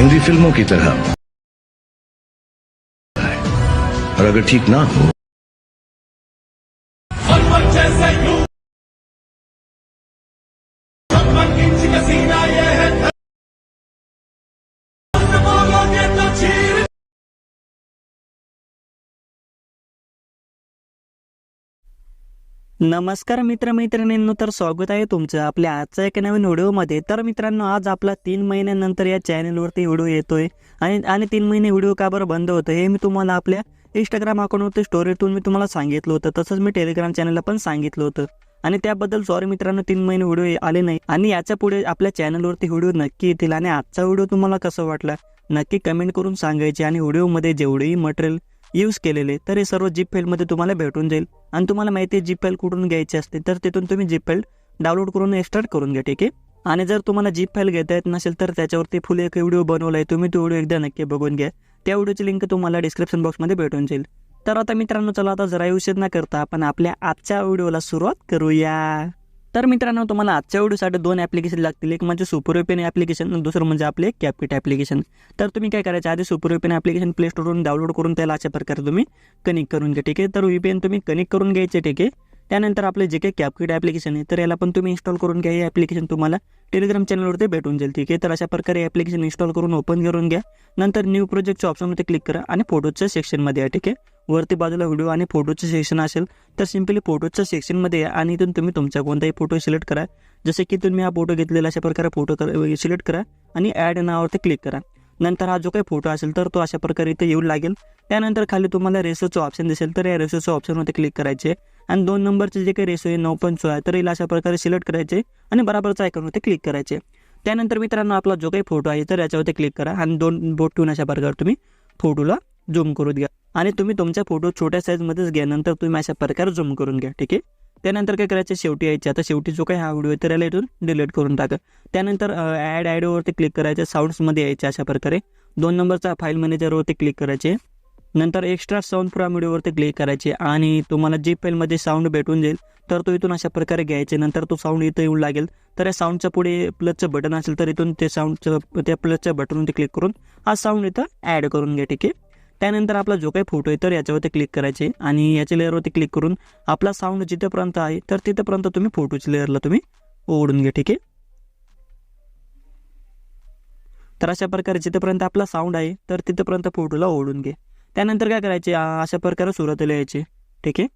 हिंदी फिल्मों की तरह। और अगर ठीक ना हो नमस्कार मित्रमैत्रिणींनो तर स्वागत आहे तुमचं आपल्या आजच्या एका नवीन व्हिडिओमध्ये. तर मित्रांनो आज आपला तीन महिन्यानंतर या चॅनलवरती व्हिडिओ येतोय आणि आणि तीन महिने व्हिडिओ का बरं बंद होतं हे मी तुम्हाला आपल्या इंस्टाग्राम अकाउंटवरती स्टोरीतून मी तुम्हाला सांगितलं होतं. तसंच मी टेलिग्राम चॅनलला पण सांगितलं होतं. आणि त्याबद्दल सॉरी मित्रांनो तीन महिने व्हिडिओ आले नाही. आणि याच्यापुढे आपल्या चॅनलवरती व्हिडिओ नक्की येतील आणि आजचा व्हिडिओ तुम्हाला कसं वाटला नक्की कमेंट करून सांगायचे. आणि व्हिडिओमध्ये जेवढेही मटेरियल यूज केलेले तर हे सर्व जीप फाईलमध्ये तुम्हाला भेटून जाईल. आणि तुम्हाला माहिती आहे जीप फाईल कुठून घ्यायची असते तर तिथून तुम्ही जीप फाईल डाउनलोड करून एक्स्ट्राक्ट करून घ्या ठीक आहे? आणि जर तुम्हाला जीप फाईल घेता येत नसेल तर त्याच्यावरती फुल एक व्हिडिओ बनवला आहे तुम्ही तो व्हिडिओ एकदा नक्की बघून घ्या. त्या व्हिडिओची लिंक तुम्हाला डिस्क्रिप्शन बॉक्समध्ये भेटून जाईल. तर आता मित्रांनो चला आता जरा उशीर न करता आपण आपल्या आजच्या व्हिडिओला सुरुवात करूया. तर मित्रांनो तुम्हाला आजच्या व्हिडिओसाठी दोन ॲप्लिकेशन लागतील. एक म्हणजे सुपर ॲप्लिकेशन आणि दुसरं म्हणजे आपले कॅपकिट ॲप्लिकेशन तर तुम्ही काय करायचं आधी सुपरवेपेन ॲप्लिकेशन प्ले स्टोरवरून डाउनलोड करून त्याला अशा प्रकारे तुम्ही कनेक्ट करून घ्या ठीक आहे? तर व्हीपीएन तुम्ही कनेक्ट करून घ्यायचे ठीक आहे? त्यानंतर आपले जे काही कॅपकिट ॲप्लिकेशन आहे तर याला पण तुम्ही इन्स्टॉल करून घ्या. हे ॲप्लिकेशन तुम्हाला टेलिग्राम चॅनलवरती भेटून जाईल ठीक आहे? तर अशा प्रकारे ॲप्लिकेशन इन्स्टॉल करून ओपन करून घ्या. नंतर न्यू प्रोजेक्टच्या ऑप्शनवरती क्लिक करा आणि फोटोच्या सेक्शनमध्ये या ठीक आहे? वरती बाजूला व्हिडिओ आणि फोटोचं सेक्शन असेल तर सिम्पली फोटोच्या सेक्शनमध्ये आणि इथून तुम्ही तुमचा कोणताही फोटो सिलेक्ट करा. जसे की तुम्ही हा फोटो घेतलेला अशा प्रकारे फोटो सिलेक्ट करा आणि ॲड नावावरती क्लिक करा. नंतर हा जो काही फोटो असेल तर तो अशा प्रकारे इथे येऊ लागेल. त्यानंतर खाली तुम्हाला रेसोचं ऑप्शन दिसेल तर या रेसोच्या ऑप्शनवरती क्लिक करायचे. आणि दोन नंबरचे जे काही रेसो आहे नऊ पण सोळा तर याला अशा प्रकारे सिलेक्ट करायचे आणि बराबरचा आयकॉनवरती क्लिक करायचे. त्यानंतर मित्रांनो आपला जो काही फोटो आहे तर याच्यावरती क्लिक करा आणि दोन बोट ठेवून अशा प्रकारे तुम्ही फोटोला झूम करून घ्या. आणि तुम्ही तुमचा फोटो छोट्या साईजमध्येच घ्या. नंतर तुम्ही अशा प्रकारे झूम करून घ्या. ठीक आहे? त्यानंतर काय करायचं? शेवटी यायचे. आता शेवटी जो काही हा व्हिडिओ आहे तर याला इथून डिलीट करून टाका. त्यानंतर ॲड ॲडवरती क्लिक करायचं. साऊंड्समध्ये यायचे अशा प्रकारे. दोन नंबरचा फाईल मॅनेजरवरती क्लिक करायचे. नंतर एक्स्ट्रा साऊंड फ्रॉम व्हिडिओवरती क्लिक करायचे. आणि तुम्हाला जी फाईलमध्ये साऊंड भेटून जाईल तर तो इथून अशा प्रकारे घ्यायचे. नंतर तो साऊंड इथं येऊ लागेल. तर या साऊंडच्या पुढे प्लसचं बटन असेल तर इथून ते साऊंडचं त्या प्लसच्या बटनवरती क्लिक करून हा साऊंड इथं ॲड करून घ्या. ठीक आहे? त्यानंतर आपला जो काही फोटो आहे तर याच्यावरती क्लिक करायचे आणि याच्या लेअरवरती क्लिक करून आपला साऊंड जिथेपर्यंत आहे तर तिथेपर्यंत तुम्ही फोटोच्या लेअरला तुम्ही ओढून घ्या ठीक आहे? तर अशा प्रकारे जिथेपर्यंत आपला साऊंड आहे तर तिथेपर्यंत फोटोला ओढून घे त्यानंतर काय करायचे? अशा प्रकारे सुरुवातीला यायचे ठीक आहे?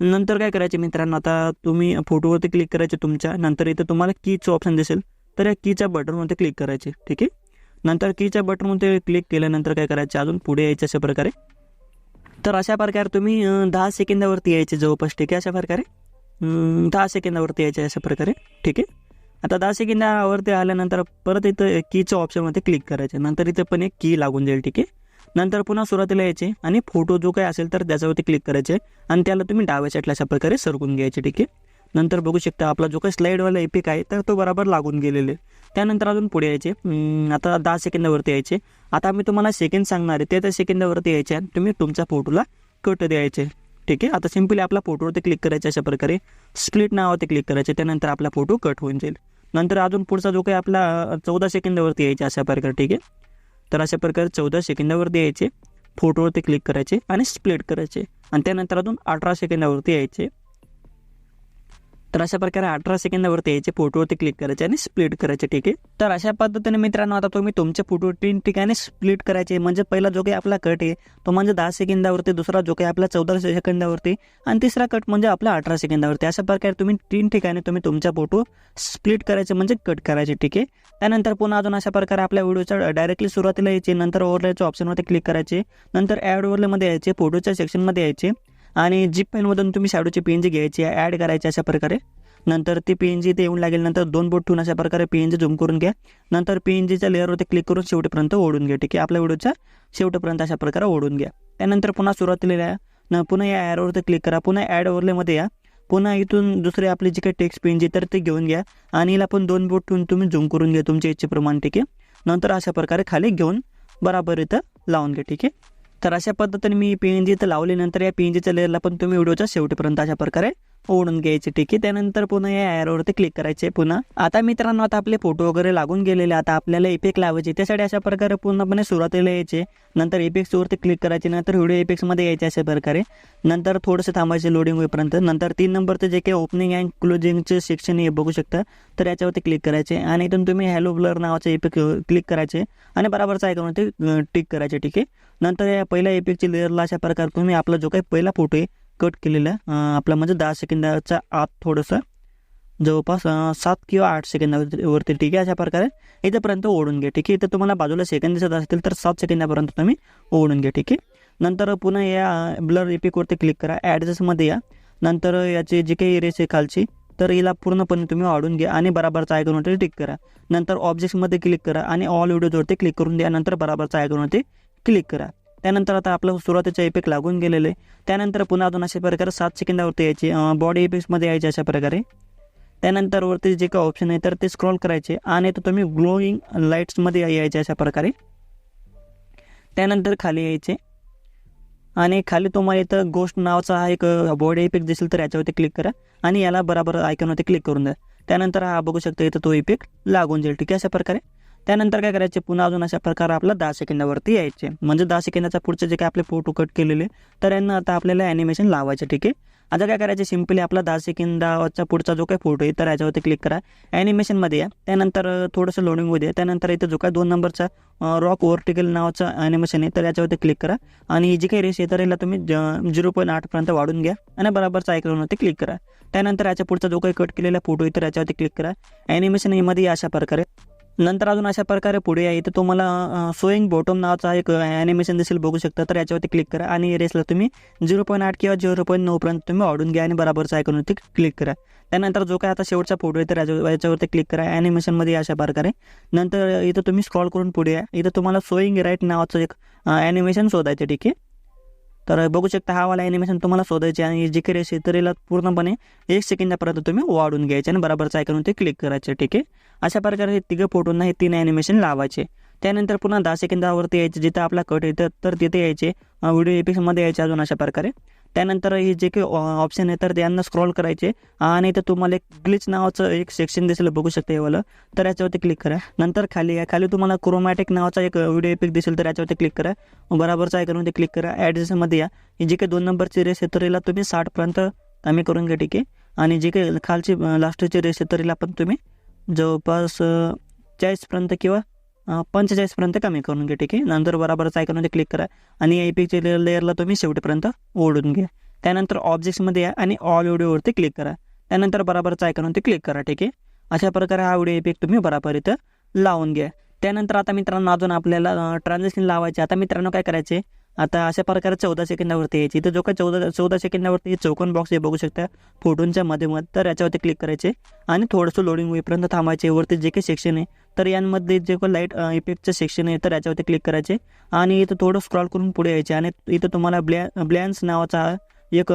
नंतर काय करायचे मित्रांनो? आता तुम्ही फोटोवरती क्लिक करायचे तुमच्या नंतर इथं तुम्हाला कीचं ऑप्शन दिसेल. तर या कीच्या बटनवरती क्लिक करायचे ठीक आहे? नंतर कीच्या बटनमध्ये क्लिक केल्यानंतर काय करायचं? अजून पुढे यायचं अशा प्रकारे. तर अशा प्रकारे तुम्ही दहा सेकंदावरती यायचे जवळपास ठीक आहे? अशा प्रकारे. दहा सेकंदावरती यायचे अशा प्रकारे ठीक आहे? आता दहा सेकंदावरती आल्यानंतर परत इथं कीच्या ऑप्शनमध्ये क्लिक करायचे. नंतर इथं पण एक की लागून जाईल ठीक आहे? नंतर पुन्हा सुरुवातीला यायचे आणि फोटो जो काही असेल तर त्याच्यावरती क्लिक करायचे आणि त्याला तुम्ही डाव्या साईडला अशा प्रकारे सरकून घ्यायचे ठीक आहे? नंतर बघू शकता आपला जो काही स्लाईडवाला एपिक आहे तर तो बरोबर लागून गेलेले. त्यानंतर अजून पुढे यायचे. आता दहा सेकंदावरती यायचे. आता मी तुम्हाला सेकंड सांगणार आहे ते त्या सेकंदावरती यायचे आणि तुम्ही तुमच्या फोटोला कट द्यायचे. ठीक आहे? आता सिम्पली आपला फोटोवरती क्लिक करायचे अशा प्रकारे. स्प्लिट नावावरती क्लिक करायचे त्यानंतर आपला फोटो कट होऊन जाईल. नंतर अजून पुढचा जो काही आपला चौदा सेकंदावरती यायचे अशा प्रकारे ठीक आहे? तर अशा प्रकारे चौदा सेकंदावरती यायचे. फोटोवरती क्लिक करायचे आणि स्प्लिट करायचे. आणि त्यानंतर अजून अठरा सेकंदावरती यायचे. तर अशा प्रकारे अठरा सेकंदावरती यायचे फोटोवरती क्लिक करायचे आणि स्प्लिट करायचे ठीक आहे? तर अशा पद्धतीने मित्रांनो आता तुम्ही तुमचे फोटो तीन ठिकाणी स्प्लिट करायचे. म्हणजे पहिला जो काही आपला कट आहे तो म्हणजे दहा सेकंदावरती दुसरा जो काही आपला चौदा सेकंदावरती आणि तिसरा कट म्हणजे आपला अठरा सेकंदावरती. अशा प्रकारे तुम्ही तीन ठिकाणी तुम्ही तुमचा फोटो स्प्लिट करायचे म्हणजे कट करायचे ठीक आहे? त्यानंतर पुन्हा अजून अशा प्रकारे आपल्या व्हिडिओच्या डायरेक्टली सुरुवातीला यायचे नंतर ओव्हरलेच्या ऑप्शनवरती क्लिक करायचे नंतर ॲड ओव्हरलेमध्ये यायचे फोटोच्या सेक्शनमध्ये यायचे. आणि जीप पेनमधून तुम्ही शॅडोची पी एन जी घ्यायची ॲड करायची अशा प्रकारे. नंतर ती पी एन जी ते येऊन लागेल नंतर दोन बोट ठेवून अशा प्रकारे पी एन जी झूम करून घ्या. नंतर पी एन जीच्या लेअरवरती क्लिक करून शेवटीपर्यंत ओढून घ्या ठीक आहे? आपल्या व्हिडिओच्या शेवटपर्यंत अशा प्रकारे ओढून घ्या. त्यानंतर पुन्हा सुरुवातीला या. न पुन्हा या ॲडवरती क्लिक करा. पुन्हा ॲड ओव्हरलेमध्ये या. पुन्हा इथून दुसरे आपली जी काही टेक्स्ट पेन जी तर ते घेऊन घ्या. आणि हिला पण दोन बोट ठेवून तुम्ही झूम करून घ्या तुमच्या इच्छेप्रमाणे ठीक आहे? नंतर अशा प्रकारे खाली घेऊन बराबर इथं लावून घ्या ठीक आहे? तर अशा पद्धतीने मी पी एन जी इथं लावल्यानंतर या पी एन जीच्या लेअरला पण तुम्ही व्हिडिओच्या शेवटीपर्यंत अशा प्रकारे फोडून घ्यायचे ठीक आहे. त्यानंतर पुन्हा या ॲरोवरती क्लिक करायचे पुन्हा. आता मित्रांनो आता आपले फोटो वगैरे लागून गेलेले आता आपल्याला इफेक्ट लावायचे त्यासाठी अशा प्रकारे पूर्णपणे सुरुवातीला यायचे नंतर इफेक्ट्सवरती क्लिक करायचे नंतर व्हिडिओ इफेक्ट्समध्ये यायचे अशा प्रकारे. नंतर थोडंसं थांबायचे लोडिंग होईपर्यंत. नंतर तीन नंबरचं जे काही ओपनिंग अँड क्लोजिंगचे सेक्शन हे बघू शकता. तर याच्यावरती क्लिक करायचे आणि इथून तुम्ही हॅलो ब्लर नावाचे इफेक्ट क्लिक करायचे आणि बराबरचा ऐकून ते टिक करायचे ठीक आहे. नंतर या पहिल्या इफेक्टची लेअरला अशा प्रकारे तुम्ही आपला जो काही पहिला फोटो आहे कट केलेला आहे. आपला म्हणजे दहा सेकंदाच्या आत थोडंसं जवळपास सात किंवा आठ सेकंदावरती ठीक आहे? अशा प्रकारे इथेपर्यंत ओढून घ्या ठीक आहे? इथं तुम्हाला बाजूला सेकंद दिसत असतील तर सात सेकंदापर्यंत तुम्ही ओढून घ्या ठीक आहे? नंतर पुन्हा या ब्लर इपिकवरती क्लिक करा ॲडजस्टमध्ये या. नंतर याची जी काही रेस आहे खालची तर हिला पूर्णपणे तुम्ही वाढून घ्या आणि बराबरचा आयकॉनवरती टिक करा. नंतर ऑब्जेक्ट्समध्ये क्लिक करा आणि ऑल व्हिडिओजवरती क्लिक करून द्या नंतर बराबरचा आयकॉनवरती क्लिक करा. त्यानंतर आता आपलं सुरुवातीचं इफेक्ट लागून गेलेलं. आहे त्यानंतर पुन्हा अजून अशा प्रकारे सात सेकंदावरती यायची बॉडी इफेक्ट्समध्ये यायचे अशा प्रकारे. त्यानंतर वरती जे काही ऑप्शन आहे तर ते स्क्रॉल करायचे आणि तर तुम्ही ग्लोईंग लाईट्समध्ये यायचे अशा प्रकारे. त्यानंतर खाली यायचे. आणि खाली तुम्हाला इथं गोष्ट नावाचा हा एक बॉडी इफेक्ट दिसेल तर याच्यावरती क्लिक करा. आणि याला बराबर आयकॉनवरती क्लिक करून द्या. त्यानंतर हा बघू शकता इथं तो इफेक्ट लागून जाईल ठीक आहे? अशा प्रकारे. त्यानंतर काय करायचे? पुन्हा अजून अशा प्रकारे आपला दहा सेकंदावरती यायचे. म्हणजे दहा सेकंदाचा पुढचे जे काय आपले फोटो कट केलेले तर यांना आता आपल्याला ॲनिमेशन लावायचे ठीक आहे? आता काय करायचे? सिम्पली आपला दहा सेकंदाचा पुढचा जो काही फोटो आहे तर याच्यावरती क्लिक करा. ॲनिमेशनमध्ये या. त्यानंतर थोडंसं लोडिंग होऊ द्या त्यानंतर इथं जो काय दोन नंबरचा रॉक वर्टिकल नावाचं ॲनिमेशन आहे तर याच्यावरती क्लिक करा. आणि ही जी काही रेस आहे तर याला तुम्ही झिरो पॉईंट आठपर्यंत वाढून घ्या. आणि बराबरचा ऐकूनवरती क्लिक करा. त्यानंतर याच्या पुढचा जो काही कट केलेला फोटो आहे तर याच्यावरती क्लिक करा. ॲनिमेशनमध्ये अशा प्रकारे. नंतर अजून अशा प्रकारे पुढे आहे. इथं तुम्हाला सोईंग बॉटम नावाचा एक ॲनिमेशन दिसेल बघू शकता. तर याच्यावरती क्लिक करा आणि रेसला तुम्ही झिरो पॉईंट आठ किंवा झिरो पॉईंट नऊपर्यंत तुम्ही ऑडून घ्या आणि बराबरचा ते क्लिक करा. त्यानंतर जो काय आता शेवटचा फोटो आहे तर याच्यावरती क्लिक करा. ॲनिमेशनमध्ये अशा प्रकारे. नंतर इथं तुम्ही स्क्रॉल करून पुढे या. इथं तुम्हाला सोईंग राईट नावाचं एक ॲनिमेशन शोधायचं ठीक आहे? तर बघू शकता हा वाला ॲनिमेशन तुम्हाला शोधायचे आणि जी काही रेस तर याला पूर्णपणे एक सेकंदापर्यंत तुम्ही वाढून घ्यायचे आणि बराबरचा ऐकून ते क्लिक करायचे ठीक आहे? अशा प्रकारे हे तिघं फोटोंना हे तीन ॲनिमेशन लावायचे त्यानंतर पुन्हा दहा सेकंदावरती यायचे. जिथं आपला कट येतं तर तिथे यायचे. व्हिडिओ एपिक्समध्ये यायचे अजून अशा प्रकारे. त्यानंतर हे जे काही ऑप्शन आहे तर त्यांना स्क्रॉल करायचे. आणि इथं तुम्हाला एक ग्लिच नावाचं एक सेक्शन दिसेल बघू शकता हे तर याच्यावरती क्लिक करा. नंतर खाली या खाली तुम्हाला क्रोमॅटिक नावाचा एक व्हिडिओ एपिक दिसेल तर याच्यावरती क्लिक करा. बराबरचा ऐकून ते क्लिक करा. ॲड्रेसमध्ये या. जे काही दोन नंबरची रेस आहे तर याला तुम्ही साठपर्यंत कमी करून घ्या ठीक आहे. आणि जे काही खालची लास्टची रेस आहे तर याला पण तुम्ही जवळपास चाळीसपर्यंत किंवा पंचेचाळीसपर्यंत कमी करून घ्या ठीक आहे? नंतर बराबरच ऐकून ते क्लिक करा आणि या एपिकच्या लेअर लेअरला तुम्ही शेवटीपर्यंत ओढून घ्या. त्यानंतर ऑब्जेक्ट्समध्ये या आणि ऑल व्हिडिओवरती क्लिक करा. त्यानंतर बराबरच ऐकून ते क्लिक करा ठीक आहे? अशा प्रकारे हा व्हिडिओ इफेक्ट तुम्ही बराबर इथं लावून घ्या. त्यानंतर आता मित्रांनो अजून आपल्याला ट्रान्झॅक्शन लावायचे. आता मित्रांनो काय करायचे? आता अशा प्रकारे चौदा सेकंदावरती यायची. इथं जो काय चौदा चौदा सेकंदावरती चौकोन बॉक्स हे बघू शकता. फोटोंच्या मध्ये मध्ये तर याच्यावरती क्लिक करायचे. आणि थोडंसं लोडिंग होईपर्यंत थांबायचे. वरती जे काही सेक्शन आहे तर यांमध्ये जे काही लाइट इफेक्टचं सेक्शन आहे तर याच्यावरती क्लिक करायचे. आणि इथं थोडं स्क्रॉल करून पुढे यायचे. आणि इथं तुम्हाला ब्लॅ ब्लॅन्स नावाचा एक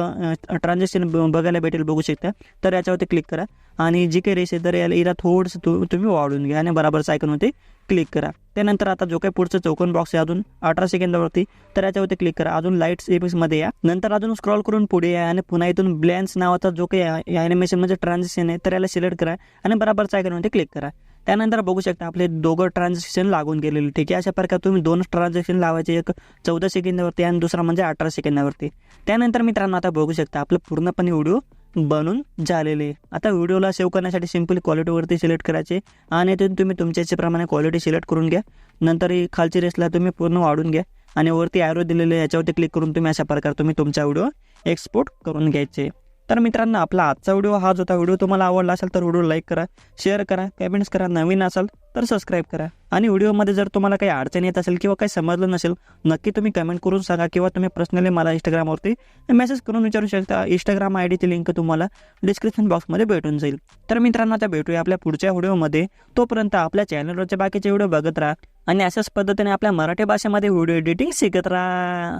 ट्रान्झॅक्शन बघायला भेटेल बघू शकता. तर याच्यावरती क्लिक करा. आणि जी काही रेस आहे तर याला इला थोडंसं तु तुम्ही वाढून घ्या आणि बराबरचं ऐकूनवरती क्लिक करा. त्यानंतर आता जो काही पुढचं चौकोन बॉक्स आहे अजून अठरा सेकंदावरती तर याच्यावरती क्लिक करा. अजून लाईट्स एपिक्समध्ये या. नंतर अजून स्क्रॉल करून पुढे या आणि पुन्हा इथून ब्लॅन्स नावाचा जो काही ॲनिमेशन म्हणजे ट्रान्झॅक्शन आहे तर याला सिलेक्ट करा आणि बराबर सायकलमध्ये क्लिक करा. त्यानंतर बघू शकता आपले दोघं ट्रान्झॅक्शन लागून गेलेले. ठीक आहे अशा प्रकारे तुम्ही दोन ट्रान्झॅक्शन लावायचे एक चौदा सेकंदावरती आणि दुसरा म्हणजे अठरा सेकंदावरती. त्यानंतर मित्रांनो आता बघू शकता आपलं पूर्णपणे व्हिडिओ बनून झालेले. आता व्हिडिओला सेव्ह करण्यासाठी सिम्पली क्वालिटीवरती सिलेक्ट करायचे आणि तिथून तुम्ही तुमच्या याच्याप्रमाणे क्वालिटी सिलेक्ट करून घ्या. नंतर ही खालची रेसला तुम्ही पूर्ण वाढून घ्या आणि वरती ॲरो दिलेले याच्यावरती क्लिक करून तुम्ही अशा प्रकारे तुम्ही तुमचा व्हिडिओ एक्सपोर्ट करून घ्यायचे. तर मित्रांनो आपला आजचा व्हिडिओ हाच होता व्हिडिओ तुम्हाला आवडला असेल तर व्हिडिओ लाईक करा शेअर करा कमेंट्स करा नवीन असाल तर सबस्क्राईब करा. आणि व्हिडिओमध्ये जर तुम्हाला काही अडचण येत असेल किंवा काही समजलं नसेल नक्की तुम्ही कमेंट करून सांगा किंवा तुम्ही पर्सनली मला इंस्टाग्रामवरती मेसेज करून विचारू शकता. इंस्टाग्राम आय डीची लिंक तुम्हाला डिस्क्रिप्शन बॉक्समध्ये भेटून जाईल. तर मित्रांनो आता भेटूया आपल्या पुढच्या व्हिडिओमध्ये. तोपर्यंत आपल्या चॅनलवरचे बाकीचे व्हिडिओ बघत राहा आणि अशाच पद्धतीने आपल्या मराठी भाषेमध्ये व्हिडिओ एडिटिंग शिकत राहा.